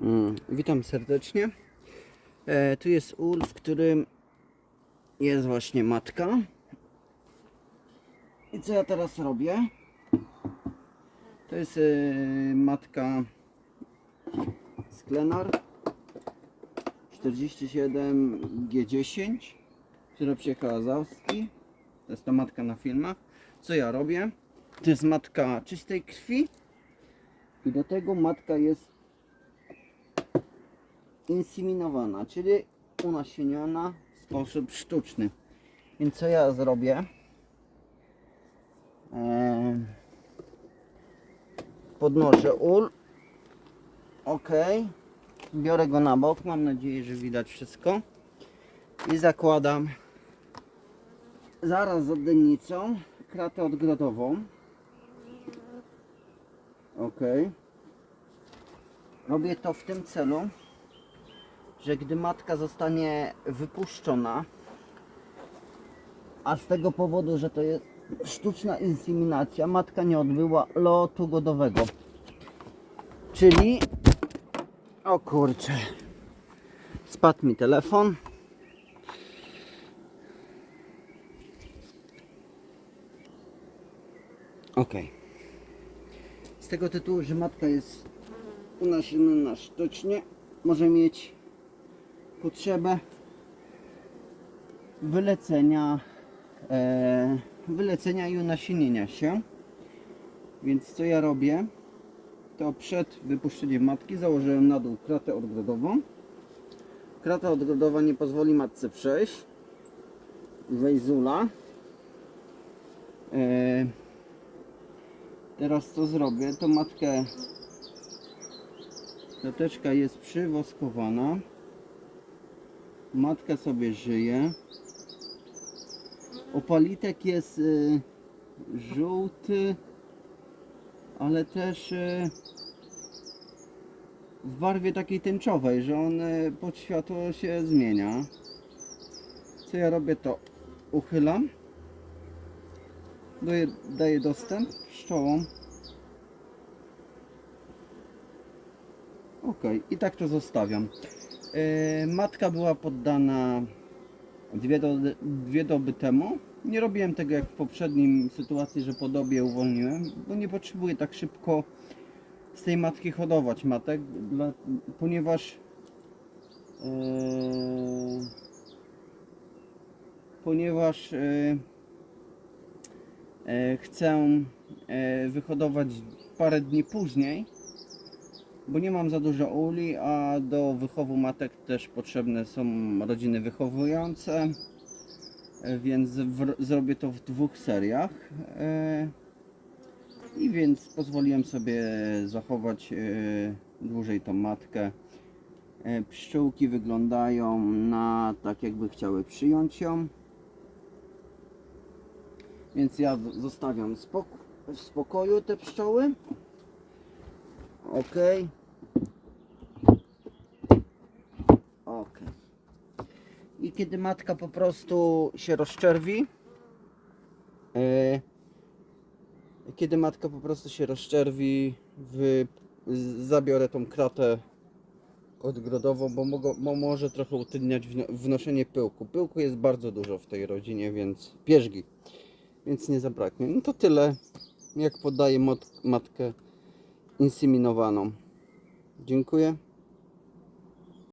Mm, witam serdecznie. E, tu jest ul, w którym jest właśnie matka. I co ja teraz robię? To jest e, matka Sklenar 47G10, która przyjechała z Austrii. To jest ta matka na filmach. Co ja robię? To jest matka czystej krwi. I do tego matka jest inseminowana, czyli unasieniona w sposób sztuczny. Więc co ja zrobię? Eee, podnoszę ul. Ok. Biorę go na bok. Mam nadzieję, że widać wszystko. I zakładam zaraz za dennicą kratę odgrodową. Ok. Robię to w tym celu, że gdy matka zostanie wypuszczona, a z tego powodu, że to jest sztuczna inseminacja, matka nie odbyła lotu godowego. Czyli, o kurczę, spadł mi telefon. Ok. Z tego tytułu, że matka jest unasieniona sztucznie, może mieć potrzebę wylecenia, e, wylecenia i unasienienia się. Więc co ja robię? To przed wypuszczeniem matki założyłem na dół kratę odgrodową. Krata odgrodowa nie pozwoli matce przejść. Wejść z ula. E, teraz co zrobię? To matkę Krateczka jest przywoskowana. Matka sobie żyje. Opalitek jest y, żółty, ale też y, w barwie takiej tęczowej, że on y, pod światło się zmienia. Co ja robię to uchylam. Daję, daję dostęp pszczołom. Ok, i tak to zostawiam. E, matka była poddana dwie, do, dwie doby temu. Nie robiłem tego jak w poprzednim sytuacji, że po dobie uwolniłem, bo nie potrzebuję tak szybko z tej matki hodować matek, dla, ponieważ e, ponieważ e, e, chcę e, wyhodować parę dni później bo nie mam za dużo uli, a do wychowu matek też potrzebne są rodziny wychowujące, e, więc w, zrobię to w dwóch seriach. E, I więc pozwoliłem sobie zachować e, dłużej tą matkę. Pszczółki wyglądają na tak, jakby chciały przyjąć ją. Więc ja zostawiam w spokoju te pszczoły. Ok. Ok. I kiedy matka po prostu się rozczerwi, e, kiedy matka po prostu się rozczerwi, zabiorę tą kratę odgrodową, bo, bo może trochę utrudniać wno, wnoszenie pyłku. Pyłku jest bardzo dużo w tej rodzinie, więc pierzgi, więc nie zabraknie. No to tyle, jak podaję mat, matkę inseminowaną. Dziękuję.